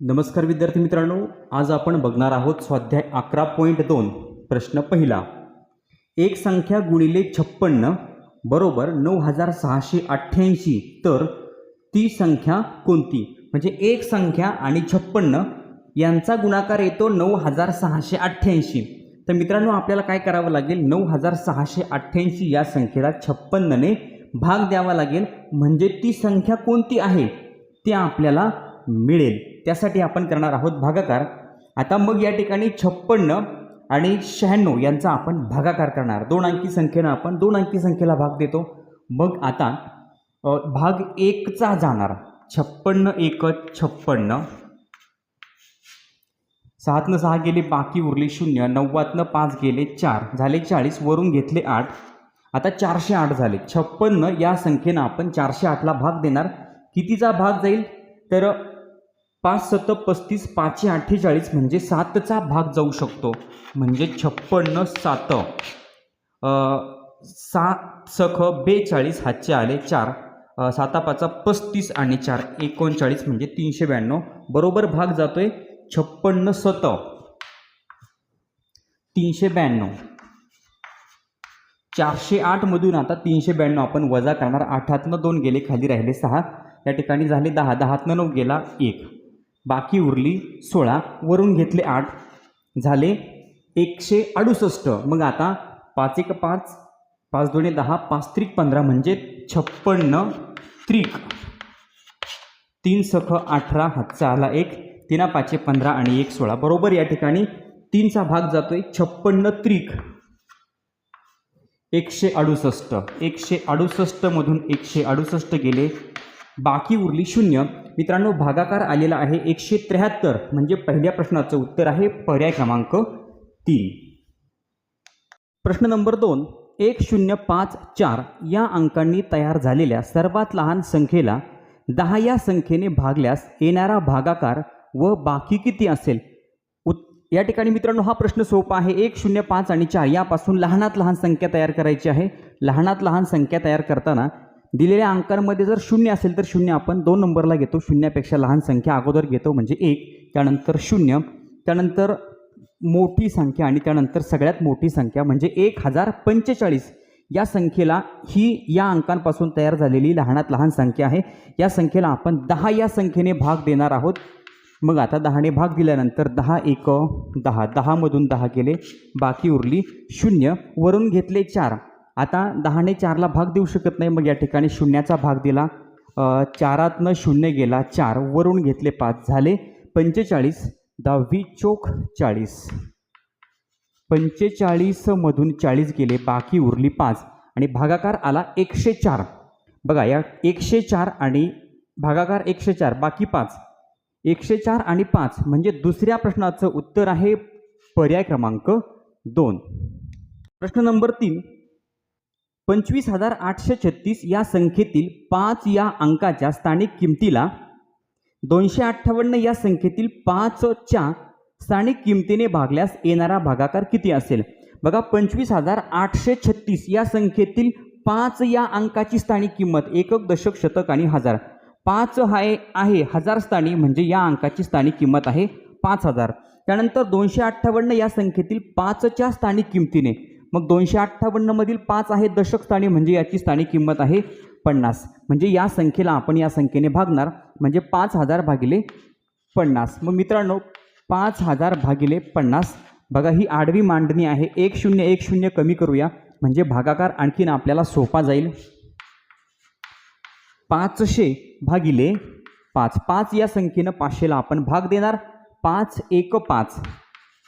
नमस्कार विद्यार्थी मित्रांनो आज आपण बघणार आहोत स्वाध्याय अकरा पॉईंट दोन प्रश्न पहिला. एक संख्या गुणिले छप्पन्न बरोबर नऊ हजार सहाशे अठ्ठ्याऐंशी तर ती संख्या कोणती? म्हणजे एक संख्या आणि छप्पन्न यांचा गुणाकार येतो नऊ हजार सहाशे अठ्ठ्याऐंशी. तर मित्रांनो आपल्याला काय करावं लागेल? नऊ हजार सहाशे अठ्ठ्याऐंशी या संख्येला छप्पन्नने भाग द्यावा लागेल. म्हणजे ती संख्या कोणती आहे? ते आपल्याला मिळेल. त्यासाठी आपण करणार आहोत भागाकार. आता मग या ठिकाणी छप्पन्न आणि शहाण्णव यांचा आपण भागाकार करणार. दोन अंकी संख्येनं आपण दोन अंकी संख्येला भाग देतो. मग आता भाग एकचा जाणार. छप्पन्न एक छप्पन्न. सहातनं सहा गेले बाकी उरले शून्य. नव्वदनं पाच गेले चार. झाले चाळीस वरून घेतले आठ. आता चारशे आठ झाले. छप्पन्न या संख्येनं आपण चारशे आठला भाग देणार. कितीचा भाग जाईल? तर पाच सत पस्तीस पाचशे अठ्ठेचाळीस म्हणजे सातचा भाग जाऊ शकतो. म्हणजे छप्पन्न सात. सात सख बेचाळीस हातचे आले चार. साता पाचा पस्तीस आणि चार एकोणचाळीस म्हणजे तीनशे ब्याण्णव. बरोबर भाग जातो आहे छप्पन्न सत. तीनशे ब्याण्णव. चारशे आठमधून आता तीनशे ब्याण्णव आपण वजा करणार. आठातनं दोन गेले खाली राहिले सहा. या ठिकाणी झाले दहा. दहातनं नऊ गेला एक. बाकी उरली सोळा वरून घेतले आठ झाले एकशे अडुसष्ट. मग आता पाच एक पाच पाच दोन्ही दहा पाच त्रिक पंधरा म्हणजे छप्पन्न त्रिक. तीन सख अठरा हातचा आला एक तिना पाचशे पंधरा आणि एक सोळा. बरोबर या ठिकाणी तीनचा भाग जातोय छप्पन्न त्रिक. एकशे अडुसष्ट. एकशे अडुसष्टमधून एकशे अडुसष्ट गेले. बाकी उरली शून्य. मित्रांनो भागाकार आलेला आहे एकशे त्र्याहत्तर. म्हणजे पहिल्या प्रश्नाचं उत्तर आहे पर्याय क्रमांक तीन. प्रश्न नंबर दोन एक शून्य पाच चार या अंकांनी तयार झालेल्या सर्वात लहान संख्येला दहा या संख्येने भागल्यास येणारा भागाकार व बाकी किती असेल? उत या ठिकाणी मित्रांनो हा प्रश्न सोपा आहे. एक शून्य पाच आणि चार यापासून लहानात लहान संख्या तयार करायची आहे. लहानात लहान संख्या तयार करताना दिलेल्या अंकांमध्ये जर शून्य असेल तर शून्य आपण दोन नंबरला घेतो. शून्यापेक्षा लहान संख्या अगोदर घेतो म्हणजे एक. त्यानंतर शून्य. त्यानंतर मोठी संख्या आणि त्यानंतर सगळ्यात मोठी संख्या म्हणजे एक हजार पंचेचाळीस. या संख्येला ही या अंकांपासून तयार झालेली लहानात लहान संख्या आहे. या संख्येला आपण दहा या संख्येने भाग देणार आहोत. मग आता दहाने भाग दिल्यानंतर दहा एक दहा. दहामधून दहा केले. बाकी उरली शून्य. वरून घेतले चार. आता दहाने चारला भाग देऊ शकत नाही. मग या ठिकाणी शून्याचा भाग दिला. चारातनं शून्य गेला. चार वरून घेतले पाच. झाले पंचेचाळीस. दहावी चोख चाळीस. पंचेचाळीसमधून चाळीस गेले. बाकी उरली पाच. आणि भागाकार आला एकशे चार. बघा या एकशे चार आणि भागाकार एकशे चार. बाकी पाच. एकशे चार आणि पाच म्हणजे दुसऱ्या प्रश्नाचं उत्तर आहे पर्याय क्रमांक दोन. प्रश्न नंबर तीन. पंचवीस हजार आठशे छत्तीस या संख्येतील पाच या अंकाच्या स्थानिक किमतीला दोनशे अठ्ठावन्न या संख्येतील पाचच्या स्थानिक किमतीने भागल्यास येणारा भागाकार किती असेल? बघा पंचवीस हजार आठशे छत्तीस या संख्येतील पाच या अंकाची स्थानिक किंमत एकक दशक शतक आणि हजार. पाच आहे आहे हजार स्थानी म्हणजे या अंकाची स्थानिक किंमत आहे पाच हजार. त्यानंतर दोनशे अठ्ठावन्न या संख्येतील पाचच्या स्थानिक किमतीने मग दोनशे अठ्ठावन्नमधील पाच आहे दशक स्थानी म्हणजे याची स्थानिक किंमत आहे पन्नास. म्हणजे या संख्येला आपण या संख्येने भागणार म्हणजे पाच हजार भागिले पन्नास. मग मित्रांनो पाच हजार भागिले पन्नास. बघा ही आडवी मांडणी आहे. एक शून्य एक शून्य कमी करूया. म्हणजे भागाकार आणखीन आपल्याला सोपा जाईल. पाचशे भागिले पाच. पाच या संख्येनं पाचशेला आपण भाग देणार. पाच एक पाच.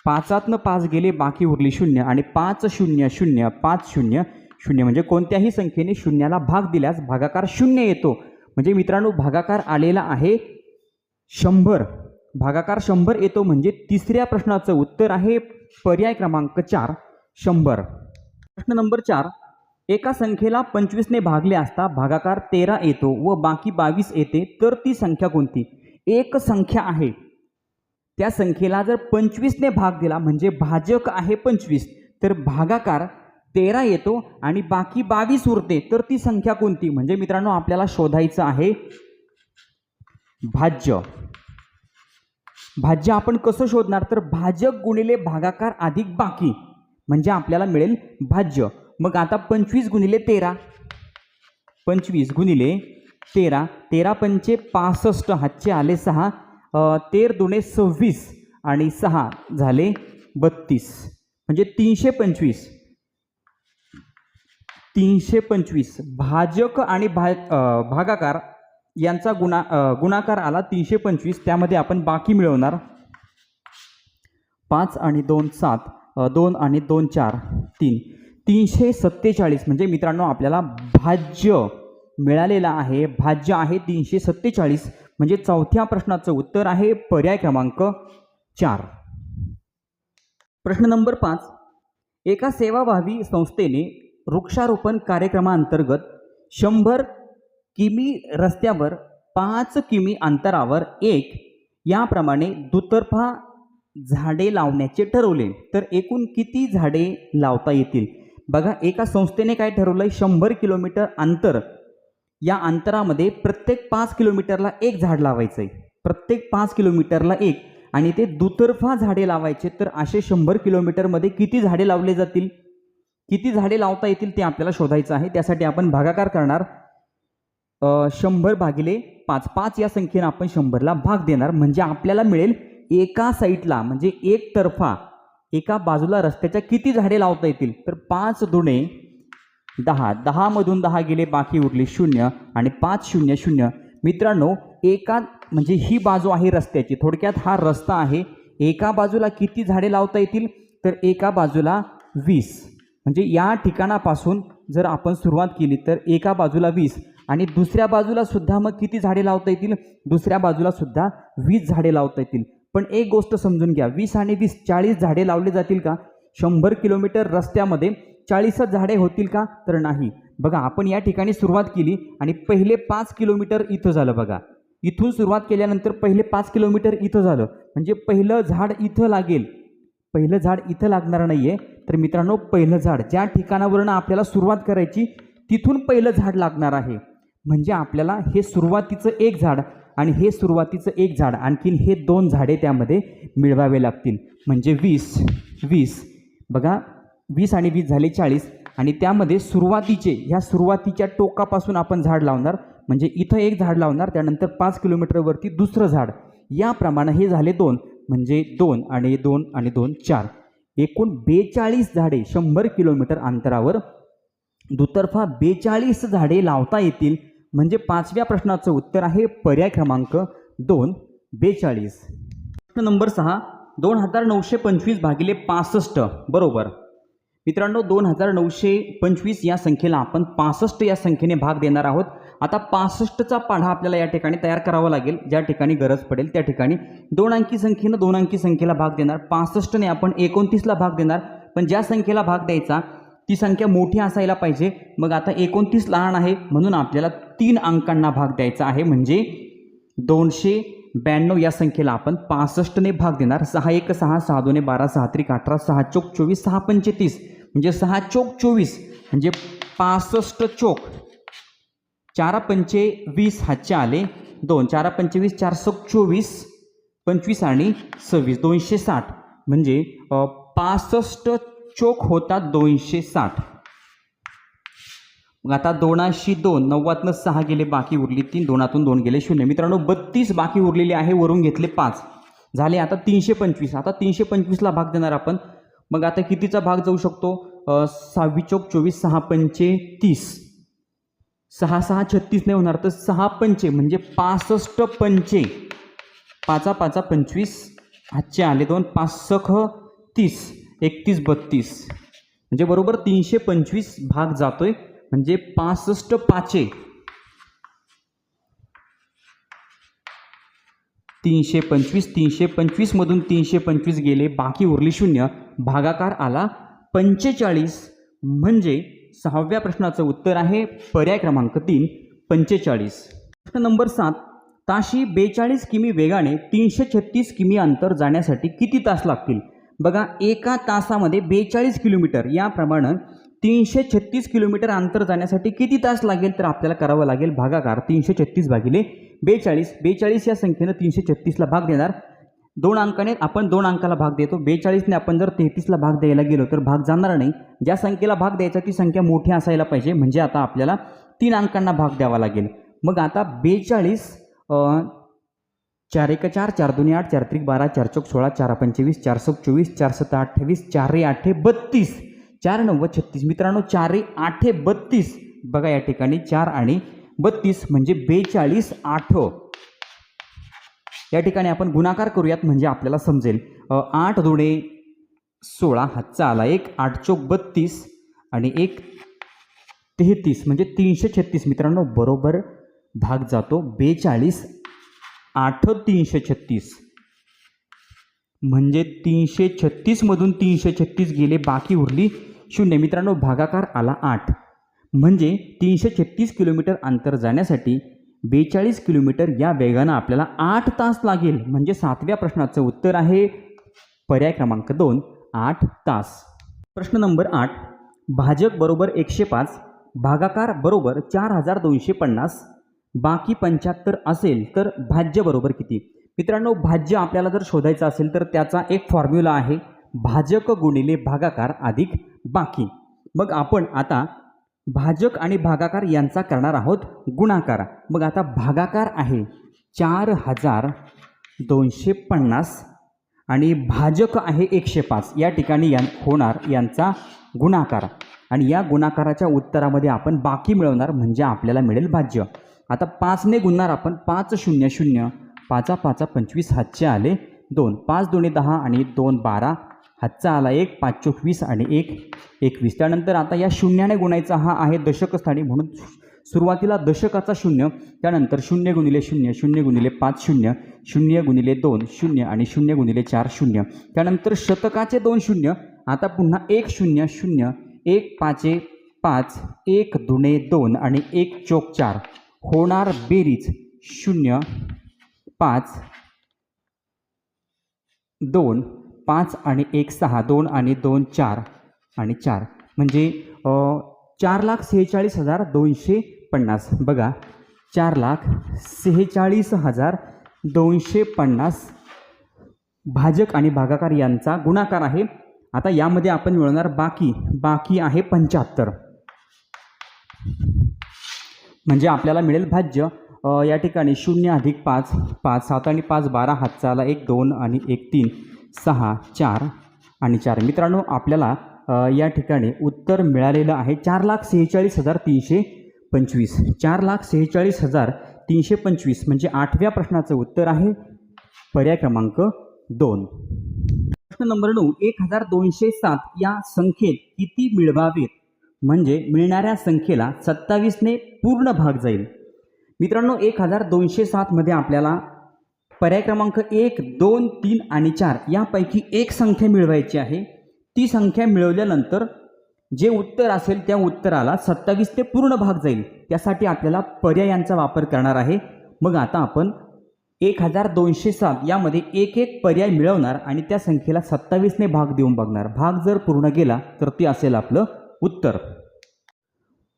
पाचातनं पाच गेले बाकी उरली शून्य. आणि पाच शून्य शून्य पाच शून्य शून्य म्हणजे कोणत्याही संख्येने शून्याला भाग दिल्यास भागाकार शून्य येतो. म्हणजे मित्रांनो भागाकार आलेला आहे शंभर. भागाकार शंभर येतो म्हणजे तिसऱ्या प्रश्नाचं उत्तर आहे पर्याय क्रमांक चार शंभर. प्रश्न नंबर चार एका संख्येला पंचवीसने भागले असता भागाकार तेरा येतो व बाकी बावीस येते तर ती संख्या कोणती? एक संख्या आहे. त्या संख्येला जर पंचवीसने भाग दिला म्हणजे भाजक आहे पंचवीस तर भागाकार तेरा येतो आणि बाकी बावीस उरते तर ती संख्या कोणती? म्हणजे मित्रांनो आपल्याला शोधायचं आहे भाज्य. भाज्य आपण कसं शोधणार? तर भाजक गुणिले भागाकार अधिक बाकी म्हणजे आपल्याला मिळेल भाज्य. मग आता पंचवीस गुणिले तेरा. पंचवीस गुणिले तेरा. तेरा पंचे पासष्ट हातचे आले सहा. तेर दोने सव्वीस आणि सहा झाले बत्तीस. म्हणजे तीनशे पंचवीस. तीनशे पंचवीस. भाजक आणि भा भागाकार यांचा गुणा गुणाकार आला तीनशे पंचवीस. त्यामध्ये आपण बाकी मिळवणार. पाच आणि दोन सात. दोन आणि दोन चार. तीन. तीनशे सत्तेचाळीस. म्हणजे मित्रांनो आपल्याला भाज्य मिळालेलं आहे. भाज्य आहे तीनशे सत्तेचाळीस. म्हणजे चौथ्या प्रश्नाचं उत्तर आहे पर्याय क्रमांक चार. प्रश्न नंबर पाच. एका सेवाभावी संस्थेने वृक्षारोपण कार्यक्रमाअंतर्गत शंभर किमी रस्त्यावर पाच किमी अंतरावर एक याप्रमाणे दुतर्फा झाडे लावण्याचे ठरवले. तर एकूण किती झाडे लावता येतील? बघा एका संस्थेने काय ठरवलं आहे शंभर किलोमीटर अंतर या अंतरामध्ये प्रत्येक पाच किलोमीटरला एक झाड लावायचं आहे प्रत्येक पाच किलोमीटरला एक. आणि ते दुतर्फा झाडे लावायचे तर असे शंभर किलोमीटरमध्ये किती झाडे लावले जातील? किती झाडे लावता येतील ते आपल्याला शोधायचं आहे. त्यासाठी आपण भागाकार करणार. शंभर भागिले पाच. पाच या संख्येनं आपण शंभरला भाग देणार. म्हणजे आपल्याला मिळेल एका साईडला म्हणजे एक तर्फा एका बाजूला रस्त्याच्या किती झाडे लावता येतील? तर पाच दुणे दहा. दहामधून दहा गेले बाकी उरले शून्य आणि पाच शून्य शून्य. मित्रांनो एका म्हणजे ही बाजू आहे रस्त्याची. थोडक्यात हा रस्ता आहे. एका बाजूला किती झाडे लावता येतील? तर एका बाजूला वीस. म्हणजे या ठिकाणापासून जर आपण सुरुवात केली तर एका बाजूला वीस आणि दुसऱ्या बाजूला सुद्धा मग किती झाडे लावता येतील? दुसऱ्या बाजूला सुद्धा वीस झाडे लावता येतील. पण एक गोष्ट समजून घ्या. वीस आणि वीस चाळीस झाडे लावले जातील का? शंभर किलोमीटर रस्त्यामध्ये चाळीसच झाडे होतील का? तर नाही. बघा आपण या ठिकाणी सुरुवात केली आणि पहिले पाच किलोमीटर इथं झालं बघा. इथून सुरुवात केल्यानंतर पहिले पाच किलोमीटर इथं झालं. म्हणजे पहिलं झाड इथं लागेल. पहिलं झाड इथं लागणार नाही आहे तर मित्रांनो पहिलं झाड ज्या ठिकाणावरनं आपल्याला सुरुवात करायची तिथून पहिलं झाड लागणार आहे. म्हणजे आपल्याला हे सुरुवातीचं एक झाड आणि हे सुरुवातीचं एक झाड आणखीन हे दोन झाडे त्यामध्ये मिळवावे लागतील. म्हणजे वीस वीस. बघा वीस आणि वीस झाले चाळीस. आणि त्यामध्ये सुरुवातीचे ह्या सुरुवातीच्या टोकापासून आपण झाड लावणार. म्हणजे इथं एक झाड लावणार त्यानंतर पाच किलोमीटरवरती दुसरं झाड. याप्रमाणे हे झाले दोन. म्हणजे दोन आणि दोन आणि दोन चार. एकूण बेचाळीस झाडे शंभर किलोमीटर अंतरावर. दुतर्फा बेचाळीस झाडे लावता येतील. म्हणजे पाचव्या प्रश्नाचं उत्तर आहे पर्याय क्रमांक दोन बेचाळीस. प्रश्न नंबर सहा. दोन हजार नऊशे पंचवीस भागिले पासष्ट. बरोबर. मित्रांनो दोन हजार नऊशे पंचवीस या संख्येला आपण पासष्ट या संख्येने भाग देणार आहोत. आता पासष्टचा पाढा आपल्याला या ठिकाणी तयार करावा लागेल. ज्या ठिकाणी गरज पडेल त्या ठिकाणी दोन अंकी संख्येनं दोन अंकी संख्येला भाग देणार. पासष्टने आपण एकोणतीसला भाग देणार. पण ज्या संख्येला भाग द्यायचा ती संख्या मोठी असायला पाहिजे. मग आता एकोणतीस लहान आहे म्हणून आपल्याला तीन अंकांना भाग द्यायचा आहे. म्हणजे दोनशे ब्याण्णव या संख्येला आपण पासष्टने भाग देणार. सहा एक सहा सहा दोने बारा सहा त्रिक अठरा सहा चोक चोवीस सहा पंचेतीस. म्हणजे सहा चोक चोवीस म्हणजे पासष्ट चोक. चारा पंचे वीस हातचे आले दोन. चारा पंचवीस चार सक चोवीस पंचवीस आणि सव्वीस दोनशे साठ. म्हणजे पासष्ट चोक होतात दोनशे साठ. मग आता दोनाशी दोन नव्वदनं सहा गेले बाकी उरली तीन. दोनातून दोन गेले शून्य. मित्रांनो बत्तीस बाकी उरलेले आहे वरून घेतले पाच. झाले आता तीनशे पंचवीस. आता तीनशे पंचवीसला भाग देणार आपण. मग आता कितीचा भाग जाऊ शकतो? सहावी चौक चोवीस सहा पंचे तीस. सहा सहा छत्तीस नाही होणार तर सहा पंचे म्हणजे पासष्ट पंचे. पाचा पाचा पंचवीस. हातचे आले दोन पाचसख तीस. एकतीस बत्तीस. म्हणजे बरोबर तीनशे पंचवीस भाग जातोय. म्हणजे पासष्ट पाचे. तीनशे पंचवीस तीनशे पंचवीसमधून तीनशे पंचवीस गेले बाकी उरली शून्य. भागाकार आला पंचेचाळीस. म्हणजे सहाव्या प्रश्नाचं उत्तर आहे पर्याय क्रमांक तीन पंचेचाळीस. प्रश्न नंबर सात ताशी बेचाळीस किमी वेगाने तीनशे छत्तीस किमी अंतर जाण्यासाठी किती तास लागतील? बघा एका तासामध्ये बेचाळीस किलोमीटर याप्रमाणे तीनशे छत्तीस किलोमीटर अंतर जाण्यासाठी किती तास लागेल तर आपल्याला करावं लागेल? भागाकार तीनशे छत्तीस भागिले बेचाळीस. बेचाळीस या संख्येनं तीनशे छत्तीसला भाग देणार. दोन अंकाने आपण दोन अंकाला भाग देतो. बेचाळीसने आपण जर तेहतीसला भाग द्यायला गेलो तर भाग जाणार नाही. ज्या संख्येला भाग द्यायचा ती संख्या मोठी असायला पाहिजे. म्हणजे आता आपल्याला तीन अंकांना भाग द्यावा लागेल. मग आता बेचाळीस चार एक चार चार दोन्ही आठ चार त्रिक बारा चार चौक सोळा चार पंचवीस चार सौ चोवीस चार सत्ता अठ्ठावीस चार रे आठे बत्तीस. चार नव्वद छत्तीस. मित्रांनो चार आठे बत्तीस. बघा या ठिकाणी चार आणि बत्तीस म्हणजे बेचाळीस आठ. या ठिकाणी आपण गुणाकार करूयात म्हणजे आपल्याला समजेल. आठ दोणे सोळा हातचा आला एक आठ चौक बत्तीस आणि एक तेहतीस म्हणजे तीनशे छत्तीस. मित्रांनो बरोबर भाग जातो बेचाळीस आठ तीनशे छत्तीस. म्हणजे तीनशे छत्तीसमधून तीनशे छत्तीस गेले बाकी उरली शून्य. मित्रांनो भागाकार आला आठ. म्हणजे तीनशे छत्तीस किलोमीटर अंतर जाण्यासाठी बेचाळीस किलोमीटर या वेगानं आपल्याला आठ तास लागेल. म्हणजे सातव्या प्रश्नाचं उत्तर आहे पर्याय क्रमांक दोन आठ तास. प्रश्न नंबर आठ. भाजक बरोबर एकशे पाच भागाकार बरोबर चार हजार दोनशे पन्नास बाकी पंच्याहत्तर असेल तर भाज्य बरोबर किती? मित्रांनो भाज्य आपल्याला जर शोधायचं असेल तर त्याचा एक फॉर्म्युला आहे. भाजक गुणिले भागाकार अधिक बाकी. मग आपण आता भाजक आणि भागाकार यांचा करणार आहोत गुणाकार. मग आता भागाकार आहे चार हजार दोनशे पन्नास आणि भाजक आहे एकशे पाच. या ठिकाणी यां होणार यांचा गुणाकार. आणि या गुणाकाराच्या उत्तरामध्ये आपण बाकी मिळवणार म्हणजे आपल्याला मिळेल भाज्य. आता पाचने गुणणार आपण पाच शून्य शून्य. पाचा पाचा पंचवीस हातचे आले दोन. पाच दोन्ही दहा आणि दोन बारा. हातचा आला एक पाच चोक वीस आणि एक एकवीस. त्यानंतर आता या शून्याने गुणायचा हा आहे दशकस्थानी म्हणून सुरुवातीला दशकाचा शून्य त्यानंतर शून्य गुणिले शून्य शून्य गुणिले पाच शून्य शून्य गुणिले दोन शून्य आणि शून्य गुणिले चार शून्य. त्यानंतर शतकाचे दोन शून्य आता पुन्हा एक शून्य शून्य एक पाचे पाच एक दुणे दोन आणि एक चोक चार. होणार बेरीज शून्य पाच दोन पाच आणि एक सहा दोन आणि दोन चार आणि चार. म्हणजे चार लाख सेहेचाळीस हजार दोनशे पन्नास. बघा चार लाख सेहेचाळीस हजार दोनशे पन्नास भाजक आणि भागाकार यांचा गुणाकार आहे. आता यामध्ये आपण मिळवणार बाकी. बाकी आहे पंच्याहत्तर. म्हणजे आपल्याला मिळेल भाज्य या ठिकाणी शून्य अधिक पाच. पाच सात आणि पाच बारा हात चाला एक दोन आणि एक तीन. सहा चार आणि चार. मित्रांनो आपल्याला या ठिकाणी उत्तर मिळालेलं आहे चार लाख सेहेचाळीस हजार तीनशे पंचवीस. चार लाख सेहेचाळीस हजार तीनशे पंचवीस म्हणजे आठव्या प्रश्नाचं उत्तर आहे पर्याय क्रमांक दोन. प्रश्न नंबर नऊ एक हजार दोनशे सात या संख्येत किती मिळवावेत? म्हणजे मिळणाऱ्या संख्येला सत्तावीसने पूर्ण भाग जाईल. मित्रांनो एक हजार दोनशे सातमध्ये आपल्याला पर्याय क्रमांक एक दोन तीन आणि चार यापैकी एक संख्या मिळवायची आहे. ती संख्या मिळवल्यानंतर जे उत्तर असेल त्या उत्तराला सत्तावीस ते पूर्ण भाग जाईल. त्यासाठी आपल्याला पर्यायांचा वापर करणार आहे. मग आता आपण एक हजार दोनशे सात यामध्ये एक एक पर्याय मिळवणार आणि त्या संख्येला सत्तावीसने भाग देऊन बघणार. भाग जर पूर्ण गेला तर ते असेल आपलं उत्तर.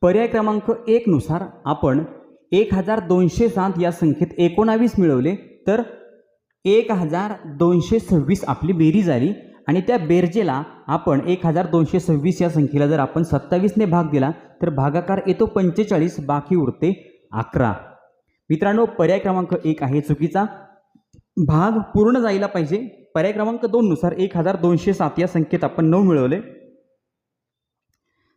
पर्याय क्रमांक एकनुसार आपण एक हजार दोनशे सात या संख्येत एकोणावीस मिळवले. तर एक हजार दोनशे सव्वीस आपली बेरीज आली आणि त्या बेरजेला आपण एक हजार दोनशे सव्वीस या संख्येला जर आपण सत्तावीसने भाग दिला तर भागाकार येतो पंचेचाळीस बाकी उरते अकरा. मित्रांनो पर्याय क्रमांक एक आहे चुकीचा. भाग पूर्ण जायला पाहिजे. पर्याय क्रमांक दोननुसार एक हजार दोनशे सात या संख्येत आपण नऊ मिळवले.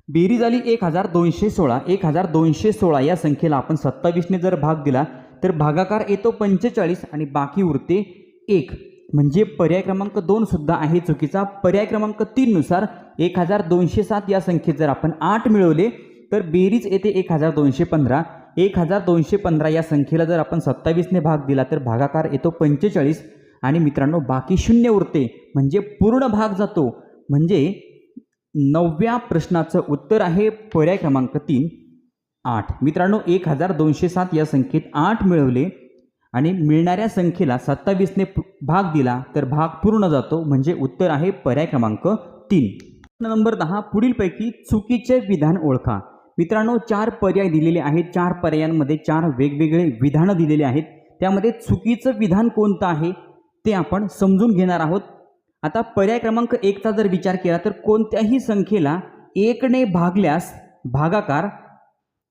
बेरीज आली एक हजार दोनशे सोळा. एक हजार दोनशे सोळा या संख्येला आपण सत्तावीसने जर भाग दिला तर भागाकार येतो पंचेचाळीस आणि बाकी उरते एक. म्हणजे पर्याय क्रमांक दोनसुद्धा आहे चुकीचा. पर्याय क्रमांक तीननुसार एक हजार दोनशे सात या संख्येत जर आपण आठ मिळवले तर बेरीज येते एक हजार दोनशे पंधरा. एक हजार दोनशे पंधरा या संख्येला जर आपण सत्तावीसने भाग दिला तर भागाकार येतो पंचेचाळीस आणि मित्रांनो बाकी शून्य उरते. म्हणजे पूर्ण भाग जातो. म्हणजे नवव्या प्रश्नाचं उत्तर आहे पर्याय क्रमांक तीन. आठ. मित्रांनो एक हजार दोनशे सात या संख्येत आठ मिळवले आणि मिळणाऱ्या संख्येला सत्तावीसने भाग दिला तर भाग पूर्ण जातो म्हणजे उत्तर आहे पर्याय क्रमांक तीन. नंबर दहा पुढीलपैकी चुकीचे विधान ओळखा. मित्रांनो चार पर्याय दिलेले आहेत चार पर्यायांमध्ये चार वेगवेगळे विधानं दिलेले आहेत. त्यामध्ये चुकीचं विधान कोणतं आहे ते आपण समजून घेणार आहोत. आता पर्याय क्रमांक एकचा जर विचार केला तर कोणत्याही संख्येला एकने भागल्यास भागाकार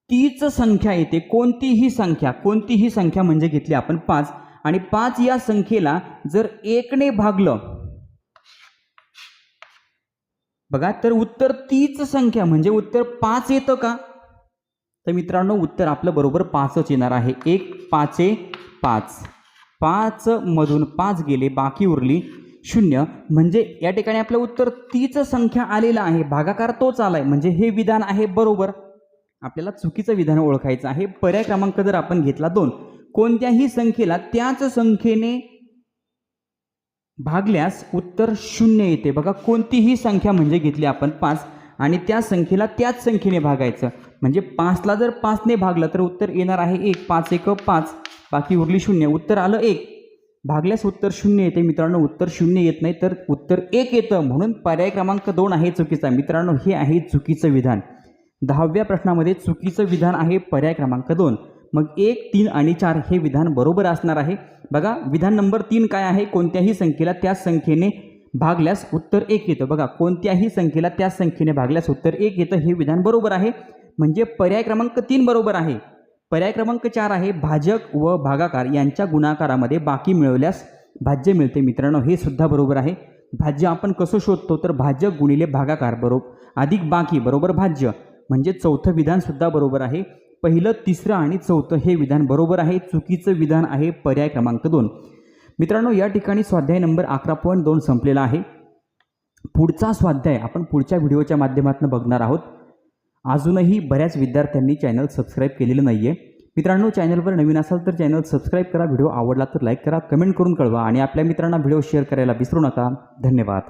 तीच संख्या येते कोणतीही संख्या कोणतीही संख्या म्हणजे घेतली आपण पाच. आणि पाच या संख्येला जर एकने भागलं बघा तर उत्तर तीच संख्या म्हणजे उत्तर पाच येतं का? तर मित्रांनो उत्तर आपलं बरोबर पाचच येणार आहे. एक पाचे पाच. पाच मधून पाच गेले बाकी उरली शून्य. म्हणजे या ठिकाणी आपलं उत्तर तीच संख्या आलेलं आहे. भागाकार तोच आलाय. म्हणजे हे विधान आहे बरोबर. आपल्याला चुकीचं विधान ओळखायचं आहे. पर्याय क्रमांक जर आपण घेतला दोन कोणत्याही संख्येला त्याच संख्येने भागल्यास उत्तर शून्य येते. बघा कोणतीही संख्या म्हणजे घेतली आपण पाच आणि त्या संख्येला त्याच संख्येने भागायचं. म्हणजे पाचला जर पाचने भागलं तर उत्तर येणार आहे एक पाच एक पाच. बाकी उरली शून्य उत्तर आलं एक. भागल्यास उत्तर शून्य येते. मित्रांनो उत्तर शून्य येत नाही तर उत्तर एक येतं. म्हणून पर्याय क्रमांक दोन आहे चुकीचा. मित्रांनो हे आहे चुकीचं विधान. दहाव्या प्रश्नामध्ये चुकीचं विधान आहे पर्याय क्रमांक दोन. मग एक तीन आणि चार हे विधान बरोबर असणार आहे. बघा विधान नंबर तीन काय आहे? कोणत्याही संख्येला त्या संख्येने भागल्यास उत्तर एक येतं. बघा कोणत्याही संख्येला त्याच संख्येने भागल्यास उत्तर एक येतं. हे विधान बरोबर आहे. म्हणजे पर्याय क्रमांक तीन बरोबर आहे. पर्याय क्रमांक चार आहे भाजक व भागाकार यांच्या गुणाकारामध्ये बाकी मिळवल्यास भाज्य मिळते. मित्रांनो हे सुद्धा बरोबर आहे. भाज्य आपण कसं शोधतो? तर भाजक गुणिले भागाकार बरोबर अधिक बाकी बरोबर भाज्य. म्हणजे चौथं विधानसुद्धा बरोबर आहे. पहिलं तिसरं आणि चौथं हे विधान बरोबर आहे. चुकीचं विधान आहे पर्याय क्रमांक दोन. मित्रांनो या ठिकाणी स्वाध्याय नंबर अकरा पॉईंट दोन संपलेला आहे. पुढचा स्वाध्याय आपण पुढच्या व्हिडिओच्या माध्यमातून बघणार आहोत. अजूनही बऱ्याच विद्यार्थ्यांनी चॅनल सबस्क्राईब केलेलं नाही आहे मित्रांनो चॅनलवर नवीन असाल तर चॅनल सबस्क्राईब करा. व्हिडिओ आवडला तर लाईक करा. कमेंट करून कळवा आणि आपल्या मित्रांना व्हिडिओ शेअर करायला विसरू नका. धन्यवाद.